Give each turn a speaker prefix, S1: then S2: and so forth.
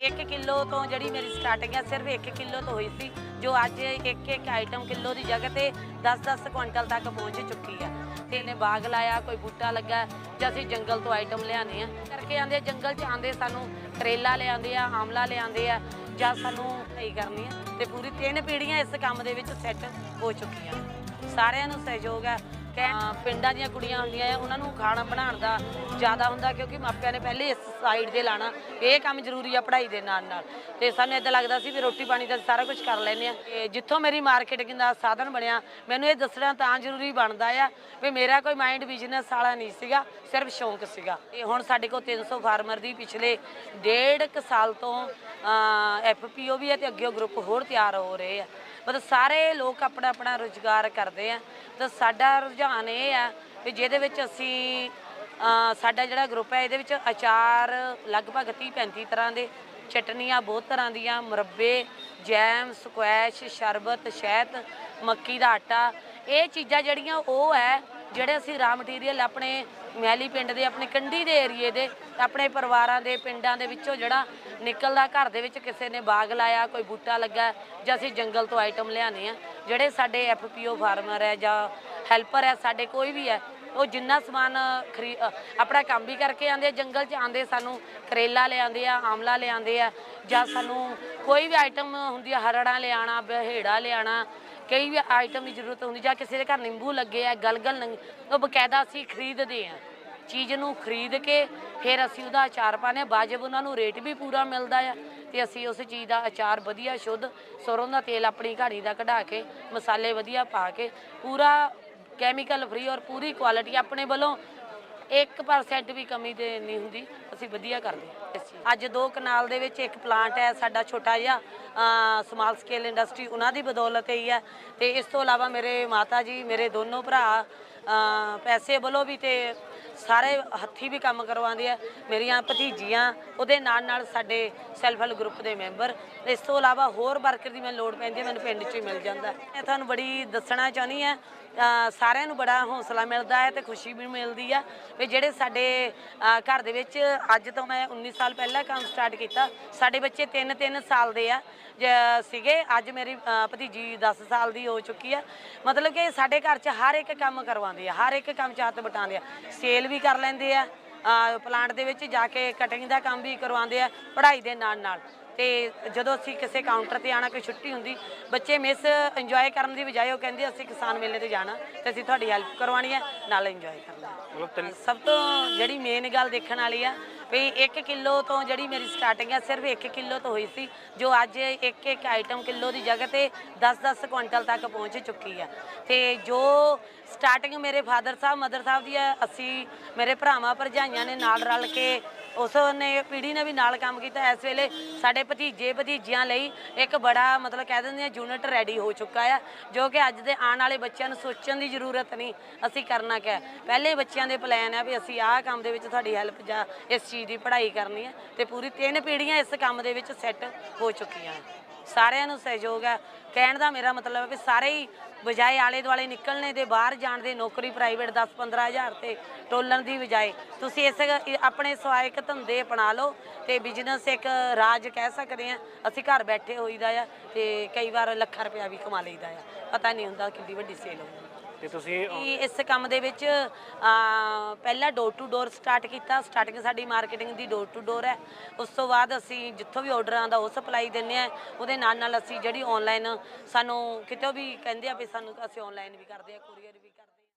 S1: 1 kilo ਤੋਂ ਜਿਹੜੀ ਮੇਰੀ ਸਟਾਰਟਿੰਗ ਆ, ਸਿਰਫ 1 ਕਿਲੋ ਤੋਂ ਹੋਈ ਸੀ, ਜੋ ਅੱਜ ਇੱਕ ਇੱਕ ਆਈਟਮ ਕਿਲੋ ਦੀ ਜਗ੍ਹਾ ਤੇ 10-10 ਕੁਇੰਟਲ ਤੱਕ ਪਹੁੰਚ ਚੁੱਕੀ ਹੈ ਤੇ ਇਹਨੇ ਬਾਗ ਲਾਇਆ, ਕੋਈ ਬੂਟਾ ਲੱਗਾ, ਜਾਂ ਅਸੀਂ ਜੰਗਲ ਤੋਂ ਆਈਟਮ ਲਿਆਨੇ ਆ। ਕਰਕੇ ਆਂਦੇ ਜੰਗਲ 'ਚ ਆਂਦੇ ਸਾਨੂੰ ਕਰੇਲਾ ਲਿਆਂਦੇ ਆ, ਆਮਲਾ ਲਿਆਂਦੇ ਆ, ਜਾਂ ਸਾਨੂੰ ਸਹੀ ਕਰਨੀ ਆ। ਤੇ ਪੂਰੀ ਤਿੰਨ ਪੀੜ੍ਹੀਆਂ ਇਸ ਕੰਮ ਦੇ ਵਿੱਚ ਸੈੱਟ ਹੋ ਚੁੱਕੀਆਂ। ਸਾਰਿਆਂ ਨੂੰ ਸਹਿਯੋਗ ਹੈ। ਪਿੰਡਾਂ ਦੀਆਂ ਕੁੜੀਆਂ ਹੁੰਦੀਆਂ ਆ, ਉਹਨਾਂ ਨੂੰ ਖਾਣਾ ਬਣਾਉਣ ਦਾ ਜ਼ਿਆਦਾ ਹੁੰਦਾ ਕਿਉਂਕਿ ਮਾਪਿਆਂ ਨੇ ਪਹਿਲੇ ਇਸ ਸਾਈਡ ਤੇ ਲਾਣਾ। ਇਹ ਕੰਮ ਜ਼ਰੂਰੀ ਆ ਪੜ੍ਹਾਈ ਦੇ ਨਾਲ ਨਾਲ। ਤੇ ਸਾਨੂੰ ਇਦਾਂ ਲੱਗਦਾ ਸੀ ਵੀ ਰੋਟੀ ਪਾਣੀ ਦਾ ਸਾਰਾ ਕੁਝ ਕਰ ਲੈਨੇ ਆ। ਤੇ ਜਿੱਥੋਂ ਮੇਰੀ ਮਾਰਕੀਟਿੰਗ ਦਾ ਸਾਧਨ ਬਣਿਆ, ਮੈਨੂੰ ਇਹ ਦੱਸਣਾ ਤਾਂ ਜ਼ਰੂਰੀ ਬਣਦਾ ਆ ਵੀ ਮੇਰਾ ਕੋਈ ਮਾਈਂਡ ਬਿਜ਼ਨਸ ਵਾਲਾ ਨਹੀਂ ਸੀਗਾ, ਸਿਰਫ ਸ਼ੌਂਕ ਸੀਗਾ। ਤੇ ਹੁਣ ਸਾਡੇ ਕੋਲ 300 ਫਾਰਮਰ ਦੀ ਪਿਛਲੇ ਡੇਢ ਕੁ ਸਾਲ ਤੋਂ ਐਫਪੀਓ ਵੀ ਹੈ ਤੇ ਅੱਗੇ ਗਰੁੱਪ ਹੋਰ ਤਿਆਰ ਹੋ ਰਹੇ ਆ। ਮਤਲਬ ਸਾਰੇ ਲੋਕ ਆਪਣਾ ਆਪਣਾ ਰੁਜ਼ਗਾਰ ਕਰਦੇ ਆ। ਤਾਂ ਸਾਡਾ ਰੁਝਾਨ ਇਹ ਆ ਵੀ ਜਿਹਦੇ ਵਿੱਚ ਅਸੀਂ ਸਾਡਾ ਜਿਹੜਾ ਗਰੁੱਪ ਹੈ, ਇਹਦੇ ਵਿੱਚ ਅਚਾਰ ਲਗਭਗ 30 35 ਤਰ੍ਹਾਂ ਦੇ, ਚਟਨੀਆਂ ਬਹੁਤ ਤਰ੍ਹਾਂ ਦੀਆਂ, ਮੁਰੱਬੇ, ਜੈਮ ਸਕੁਐਸ਼ ਸ਼ਰਬਤ, ਸ਼ਹਿਦ, ਮੱਕੀ ਦਾ ਆਟਾ, ਇਹ ਚੀਜ਼ਾਂ ਜਿਹੜੀਆਂ ਉਹ ਹੈ ਜਿਹੜੇ ਅਸੀਂ ਰਾ ਮਟੀਰੀਅਲ ਆਪਣੇ ਮੈਲੀ ਪਿੰਡ ਦੇ, ਆਪਣੇ ਕੰਢੀ ਦੇ ਏਰੀਏ ਦੇ, ਆਪਣੇ ਪਰਿਵਾਰਾਂ ਦੇ, ਪਿੰਡਾਂ ਦੇ ਵਿੱਚੋਂ ਜਿਹੜਾ ਨਿਕਲਦਾ ਘਰ ਦੇ ਵਿੱਚ ਕਿਸੇ ਨੇ ਬਾਗ ਲਾਇਆ, ਕੋਈ ਬੂਟਾ ਲੱਗਾ ਜਾਂ ਅਸੀਂ ਜੰਗਲ ਤੋਂ ਆਈਟਮ ਲਿਆਨੇ ਆ ਜਿਹੜੇ ਸਾਡੇ ਐਫਪੀਓ ਫਾਰਮਰ ਹੈ ਜਾਂ ਹੈਲਪਰ ਹੈ, ਸਾਡੇ ਕੋਈ ਵੀ ਹੈ, ਉਹ ਜਿੰਨਾ ਸਮਾਨ ਖਰੀ ਆਪਣਾ ਕੰਮ ਵੀ ਕਰਕੇ ਆਉਂਦੇ ਆ, ਜੰਗਲ 'ਚ ਆਉਂਦੇ ਸਾਨੂੰ ਕਰੇਲਾ ਲਿਆਂਦੇ ਆ, ਆਮਲਾ ਲਿਆਂਦੇ ਆ ਜਾਂ ਸਾਨੂੰ ਕੋਈ ਵੀ ਆਈਟਮ ਹੁੰਦੀ ਆ, ਹਰੜਾਂ ਲਿਆਣਾ ਬਹੇੜਾ ਲਿਆਣਾ ਕਈ ਵੀ ਆਈਟਮ ਦੀ ਜ਼ਰੂਰਤ ਹੁੰਦੀ, ਜਾਂ ਕਿਸੇ ਦੇ ਘਰ ਨਿੰਬੂ ਲੱਗੇ ਆ, ਗਲਗਲ ਨੰਗ, ਉਹ ਬਕਾਇਦਾ ਅਸੀਂ ਖਰੀਦਦੇ ਆ। ਚੀਜ਼ ਨੂੰ ਖਰੀਦ ਕੇ ਫਿਰ ਅਸੀਂ ਉਹਦਾ ਅਚਾਰ ਪਾਉਂਦੇ ਹਾਂ ਵਾਜਬ ਉਹਨਾਂ ਨੂੰ ਰੇਟ ਵੀ ਪੂਰਾ ਮਿਲਦਾ ਆ, ਤੇ ਅਸੀਂ ਉਸ ਚੀਜ਼ ਦਾ ਅਚਾਰ ਵਧੀਆ, ਸ਼ੁੱਧ ਸਰੋਂ ਦਾ ਤੇਲ ਆਪਣੀ ਘਾੜੀ ਦਾ ਕਢਾ ਕੇ, ਮਸਾਲੇ ਵਧੀਆ ਪਾ ਕੇ, ਪੂਰਾ ਕੈਮੀਕਲ ਫ੍ਰੀ ਔਰ ਪੂਰੀ ਕੁਆਲਿਟੀ ਆਪਣੇ ਵੱਲੋਂ 1% ਵੀ ਕਮੀ ਦੇ ਨਹੀਂ ਹੁੰਦੀ, ਅਸੀਂ ਵਧੀਆ ਕਰਦੇ ਅੱਜ ਦੋ ਕਨਾਲ ਦੇ ਵਿੱਚ ਇੱਕ ਪਲਾਂਟ ਹੈ, ਸਾਡਾ ਛੋਟਾ ਜਿਹਾ ਸਮਾਲ ਸਕੇਲ ਇੰਡਸਟਰੀ ਉਹਨਾਂ ਦੀ ਬਦੌਲਤ ਹੀ ਹੈ। ਤੇ ਇਸ ਤੋਂ ਇਲਾਵਾ ਮੇਰੇ ਮਾਤਾ ਜੀ, ਮੇਰੇ ਦੋਨੋਂ ਭਰਾ ਪੈਸੇ ਵੱਲੋਂ ਵੀ ਤੇ ਸਾਰੇ ਹੱਥੀ ਵੀ ਕੰਮ ਕਰਵਾਉਂਦੇ ਆ। ਮੇਰੀਆਂ ਭਤੀਜੀਆਂ, ਉਹਦੇ ਨਾਲ ਨਾਲ ਸਾਡੇ ਸੈਲਫ ਹੈਲਪ ਗਰੁੱਪ ਦੇ ਮੈਂਬਰ ਇਸ ਤੋਂ ਇਲਾਵਾ ਹੋਰ ਵਰਕਰ ਦੀ ਮੈਨੂੰ ਲੋੜ ਪੈਂਦੀ ਮੈਨੂੰ ਪਿੰਡ 'ਚ ਹੀ ਮਿਲ ਜਾਂਦਾ। ਮੈਂ ਤੁਹਾਨੂੰ ਬੜੀ ਦੱਸਣਾ ਚਾਹੁੰਦੀ ਆ ਸਾਰਿਆਂ ਨੂੰ ਬੜਾ ਹੌਸਲਾ ਮਿਲਦਾ ਹੈ ਤੇ ਖੁਸ਼ੀ ਵੀ ਮਿਲਦੀ ਆ ਵੀ ਜਿਹੜੇ ਸਾਡੇ ਘਰ ਦੇ ਵਿੱਚ ਅੱਜ ਤੋਂ ਮੈਂ 19 ਸਾਲ ਪਹਿਲਾਂ ਕੰਮ ਸਟਾਰਟ ਕੀਤਾ, ਸਾਡੇ ਬੱਚੇ 3-3 ਸਾਲ ਦੇ ਆ। ਸੀਗੇ, ਅੱਜ ਮੇਰੀ ਭਤੀਜੀ 10 ਸਾਲ ਦੀ ਹੋ ਚੁੱਕੀ ਆ। ਮਤਲਬ ਕਿ ਸਾਡੇ ਘਰ 'ਚ ਹਰ ਇੱਕ ਕੰਮ ਕਰਵਾ ਕਰਵਾਉਂਦੇ ਆ, ਹਰ ਇੱਕ ਕੰਮ 'ਚ ਹੱਥ ਬਟਾਉਂਦੇ ਆ। ਸੇਲ ਵੀ ਕਰ ਲੈਂਦੇ ਆ ਪਲਾਂਟ ਦੇ ਵਿੱਚ ਜਾ ਕੇ ਕਟਿੰਗ ਦਾ ਕੰਮ ਵੀ ਕਰਵਾਉਂਦੇ ਆ, ਪੜ੍ਹਾਈ ਦੇ ਨਾਲ ਨਾਲ ਤੇ ਜਦੋਂ ਅਸੀਂ ਕਿਸੇ ਕਾਊਂਟਰ ਤੇ ਆਣਾ ਕੋਈ ਛੁੱਟੀ ਹੁੰਦੀ ਬੱਚੇ ਮਿਸ ਇੰਜੋਏ ਕਰਨ ਦੀ ਬਜਾਏ ਉਹ ਕਹਿੰਦੇ ਅਸੀਂ ਕਿਸਾਨ ਮੇਲੇ ਤੇ ਜਾਣਾ ਤੇ ਅਸੀਂ ਤੁਹਾਡੀ ਹੈਲਪ ਕਰਵਾਉਣੀ ਹੈ ਨਾਲ ਇੰਜੋਏ ਕਰਨਾ ਸਭ ਤੋਂ ਜਿਹੜੀ ਮੇਨ ਗੱਲ ਦੇਖਣ ਵਾਲੀ ਆ ਵੀ 1 ਕਿਲੋ ਤੋਂ ਜਿਹੜੀ ਮੇਰੀ ਸਟਾਰਟਿੰਗ ਹੈ ਸਿਰਫ 1 ਕਿਲੋ ਤੋਂ ਹੋਈ ਸੀ ਜੋ ਅੱਜ ਇੱਕ ਇੱਕ ਆਈਟਮ ਕਿਲੋ ਦੀ ਜਗ੍ਹਾ ਤੇ 10-10 ਕੁਇੰਟਲ ਤੱਕ ਪਹੁੰਚ ਚੁੱਕੀ ਆ। ਤੇ ਜੋ ਸਟਾਰਟਿੰਗ ਮੇਰੇ ਫਾਦਰ ਸਾਹਿਬ ਮਦਰ ਸਾਹਿਬ ਦੀ ਹੈ ਅਸੀਂ ਮੇਰੇ ਭਰਾਵਾਂ ਭਰਜਾਈਆਂ ਨੇ ਨਾਲ ਰਲ ਕੇ ਉਸ ਨੇ ਪੀੜ੍ਹੀ ਨੇ ਵੀ ਨਾਲ ਕੰਮ ਕੀਤਾ। ਇਸ ਵੇਲੇ ਸਾਡੇ ਭਤੀਜੇ ਭਤੀਜੀਆਂ ਲਈ ਇੱਕ ਬੜਾ ਮਤਲਬ ਕਹਿ ਦਿੰਦੇ ਆ ਯੂਨਿਟ ਰੈਡੀ ਹੋ ਚੁੱਕਾ ਆ, ਜੋ ਕਿ ਅੱਜ ਦੇ ਆਉਣ ਵਾਲੇ ਬੱਚਿਆਂ ਨੂੰ ਸੋਚਣ ਦੀ ਜ਼ਰੂਰਤ ਨਹੀਂ ਅਸੀਂ ਕਰਨਾ ਕਿਆ ਪਹਿਲੇ ਬੱਚਿਆਂ ਦੇ ਪਲਾਨ ਆ ਵੀ ਅਸੀਂ ਆਹ ਕੰਮ ਦੇ ਵਿੱਚ ਤੁਹਾਡੀ ਹੈਲਪ ਜਾਂ ਇਸ ਚੀਜ਼ ਦੀ ਪੜ੍ਹਾਈ ਕਰਨੀ ਹੈ ਤੇ ਪੂਰੀ ਤਿੰਨ ਪੀੜ੍ਹੀਆਂ ਇਸ ਕੰਮ ਦੇ ਵਿੱਚ ਸੈੱਟ ਹੋ ਚੁੱਕੀਆਂ ਸਾਰਿਆਂ ਨੂੰ ਸਹਿਯੋਗ ਹੈ। ਕਹਿਣ ਦਾ ਮੇਰਾ ਮਤਲਬ ਹੈ ਕਿ ਸਾਰੇ ਹੀ ਬਜਾਏ ਆਲੇ ਦੁਆਲੇ ਨਿਕਲਣੇ ਦੇ ਬਾਹਰ ਜਾਣ ਦੇ ਨੌਕਰੀ ਪ੍ਰਾਈਵੇਟ 10-15 ਹਜ਼ਾਰ ਤੇ ਟੋਲਣ ਦੀ ਬਜਾਏ ਤੁਸੀਂ ਇਸ ਆਪਣੇ ਸਹਾਇਕ ਧੰਦੇ ਅਪਣਾ ਲਓ ਤੇ ਬਿਜ਼ਨਸ ਇੱਕ ਰਾਜ ਕਹਿ ਸਕਦੇ ਆ ਅਸੀਂ ਘਰ ਬੈਠੇ ਹੋਈਦਾ ਆ ਤੇ ਕਈ ਵਾਰ ਲੱਖਾਂ ਰੁਪਇਆ ਵੀ ਕਮਾ ਲਈਦਾ ਆ। ਪਤਾ ਨਹੀਂ ਹੁੰਦਾ ਕਿੰਨੀ ਵੱਡੀ ਸੇਲ ਹੋਊਗੀ।
S2: ਤੇ ਤੁਸੀਂ
S1: ਕਿ ਇਸ ਕੰਮ ਦੇ ਵਿੱਚ ਅਹ, ਪਹਿਲਾਂ ਡੋਰ ਟੂ ਡੋਰ ਸਟਾਰਟ ਕੀਤਾ। ਸਟਾਰਟਿੰਗ ਸਾਡੀ ਮਾਰਕੀਟਿੰਗ ਦੀ ਡੋਰ ਟੂ ਡੋਰ ਹੈ। ਉਸ ਤੋਂ ਬਾਅਦ ਅਸੀਂ ਜਿੱਥੋਂ ਵੀ ਆਰਡਰ ਆਉਂਦਾ ਉਹ ਸਪਲਾਈ ਦਿੰਨੇ ਆ ਉਹਦੇ ਨਾਲ ਨਾਲ ਅਸੀਂ ਜਿਹੜੀ ਆਨਲਾਈਨ ਸਾਨੂੰ ਕਿਤੋਂ ਵੀ ਕਹਿੰਦੇ ਆ ਵੀ ਸਾਨੂੰ ਅਸੀਂ ਆਨਲਾਈਨ ਵੀ ਕਰਦੇ ਆ ਕੁਰੀਅਰ ਵੀ